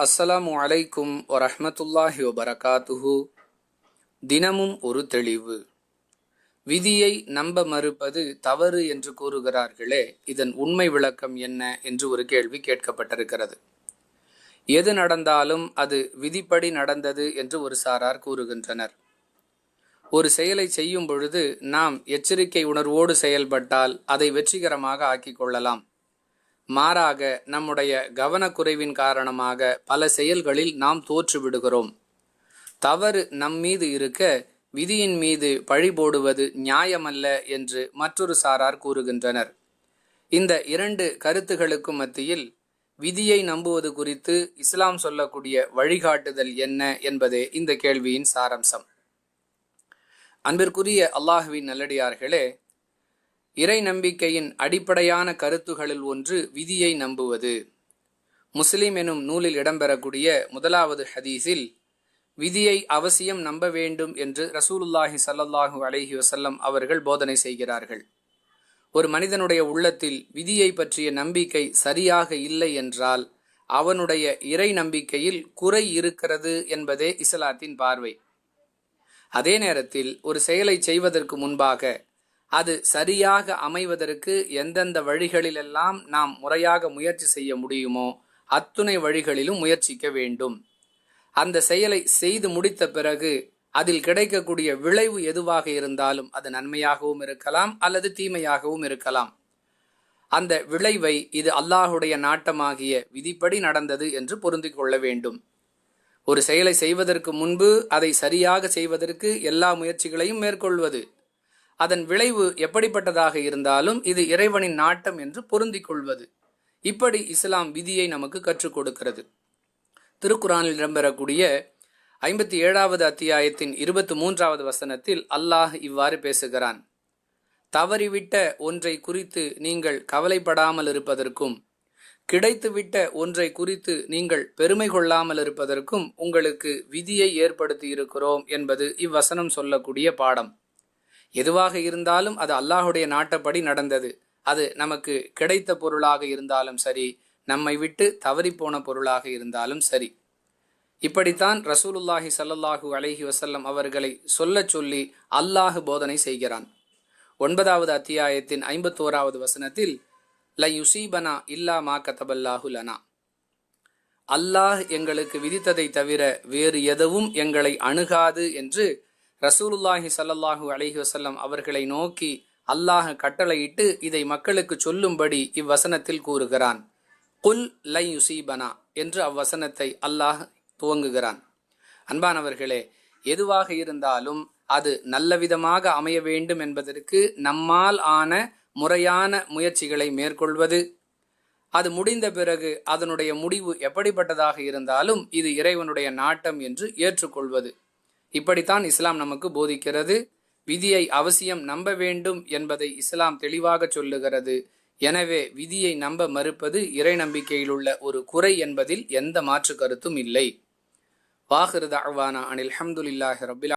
அஸ்ஸலாமு அலைக்கும் வரஹமத்துல்லாஹி வபரகாத்துஹு. தினமும் ஒரு தெளிவு. விதியை நம்ப மறுப்பது தவறு என்று கூறுகிறார்களே இதன் உண்மை விளக்கம் என்ன என்று ஒரு கேள்வி கேட்கப்பட்டிருக்கிறது. எது நடந்தாலும் அது விதிப்படி நடந்தது என்று ஒரு சாரார் கூறுகின்றனர். ஒரு செயலை செய்யும் பொழுது நாம் எச்சரிக்கை உணர்வோடு செயல்பட்டால் அதை வெற்றிகரமாக ஆக்கிக் கொள்ளலாம். மாறாக நம்முடைய கவனக்குறைவின் காரணமாக பல செயல்களில் நாம் தோற்றுவிடுகிறோம். தவறு நம் மீது இருக்க விதியின் மீது பழி போடுவது நியாயமல்ல என்று மற்றொரு சாரார் கூறுகின்றனர். இந்த இரண்டு கருத்துகளுக்கும் மத்தியில் விதியை நம்புவது குறித்து இஸ்லாம் சொல்லக்கூடிய வழிகாட்டுதல் என்ன என்பதே இந்த கேள்வியின் சாரம்சம். அன்பிற்குரிய அல்லாஹுவின் நல்லடியார்களே இறை நம்பிக்கையின் அடிப்படையான கருத்துகளில் ஒன்று விதியை நம்புவது. முஸ்லிம் எனும் நூலில் இடம்பெறக்கூடிய முதலாவது ஹதீஸில் விதியை அவசியம் நம்ப வேண்டும் என்று ரசூலுல்லாஹி சல்லல்லாஹு அலஹி வசல்லம் அவர்கள் போதனை செய்கிறார்கள். ஒரு மனிதனுடைய உள்ளத்தில் விதியை பற்றிய நம்பிக்கை சரியாக இல்லை என்றால் அவனுடைய இறை நம்பிக்கையில் குறை இருக்கிறது என்பதே இஸ்லாத்தின் பார்வை. அதே நேரத்தில் ஒரு செயலை செய்வதற்கு முன்பாக அது சரியாக அமைவதற்கு எந்தெந்த வழிகளிலெல்லாம் நாம் முறையாக முயற்சி செய்ய முடியுமோ அத்துணை வழிகளிலும் முயற்சிக்க வேண்டும். அந்த செயலை செய்து முடித்த பிறகு அதில் கிடைக்கக்கூடிய விளைவு எதுவாக இருந்தாலும் அது நன்மையாகவும் இருக்கலாம் அல்லது தீமையாகவும் இருக்கலாம். அந்த விளைவை இது அல்லாஹுடைய நாட்டமாகிய விதிப்படி நடந்தது என்று பொருந்திக் கொள்ள வேண்டும். ஒரு செயலை செய்வதற்கு முன்பு அதை சரியாக செய்வதற்கு எல்லா முயற்சிகளையும் மேற்கொள்வது அதன் விளைவு எப்படிப்பட்டதாக இருந்தாலும் இது இறைவனின் நாட்டம் என்று பொருந்திக் கொள்வது. இப்படி இஸ்லாம் விதியை நமக்கு கற்றுக் கொடுக்கிறது. திருக்குறானில் இடம்பெறக்கூடிய ஐம்பத்தி ஏழாவது அத்தியாயத்தின் இருபத்தி மூன்றாவது வசனத்தில் அல்லாஹ் இவ்வாறு பேசுகிறான். தவறிவிட்ட ஒன்றை குறித்து நீங்கள் கவலைப்படாமல் இருப்பதற்கும் கிடைத்துவிட்ட ஒன்றை குறித்து நீங்கள் பெருமை கொள்ளாமல் இருப்பதற்கும் உங்களுக்கு விதியை ஏற்படுத்தி இருக்கிறோம் என்பது இவ்வசனம் சொல்லக்கூடிய பாடம். எதுவாக இருந்தாலும் அது அல்லாஹுடைய நாட்டப்படி நடந்தது. அது நமக்கு கிடைத்த பொருளாக இருந்தாலும் சரி நம்மை விட்டு தவறிப்போன பொருளாக இருந்தாலும் சரி. இப்படித்தான் ரசூலுல்லாஹி சல்லல்லாஹு அலஹி வசல்லம் அவர்களை சொல்ல சொல்லி அல்லாஹ் போதனை செய்கிறான். ஒன்பதாவது அத்தியாயத்தின் ஐம்பத்தோராவது வசனத்தில் ல யுசீபனா இல்லா மா கதபல்லாஹு லனா. அல்லாஹ் எங்களுக்கு விதித்ததை தவிர வேறு எதுவும் எங்களை அணுகாது என்று ரசூலுல்லாஹி சல்லல்லாஹு அலஹி வசல்லம் அவர்களை நோக்கி அல்லாஹ் கட்டளையிட்டு இதை மக்களுக்கு சொல்லும்படி இவ்வசனத்தில் கூறுகிறான். குல் லை யுசீபனா என்று அவ்வசனத்தை அல்லாஹ் துவங்குகிறான். அன்பானவர்களே எதுவாக இருந்தாலும் அது நல்ல விதமாக அமைய வேண்டும் என்பதற்கு நம்மால் ஆன முறையான முயற்சிகளை மேற்கொள்வது அது முடிந்த பிறகு அதனுடைய முடிவு எப்படிப்பட்டதாக இருந்தாலும் இது இறைவனுடைய நாட்டம் என்று ஏற்றுக்கொள்வது. இப்படித்தான் இஸ்லாம் நமக்கு போதிக்கிறது. விதியை அவசியம் நம்ப வேண்டும் என்பதை இஸ்லாம் தெளிவாக சொல்லுகிறது. எனவே விதியை நம்ப மறுப்பது இறை நம்பிக்கையில் உள்ள ஒரு குறை என்பதில் எந்த மாற்று கருத்தும் இல்லை. வாஹிருத அனில் அஹமதுல்லாஹி ரபிலா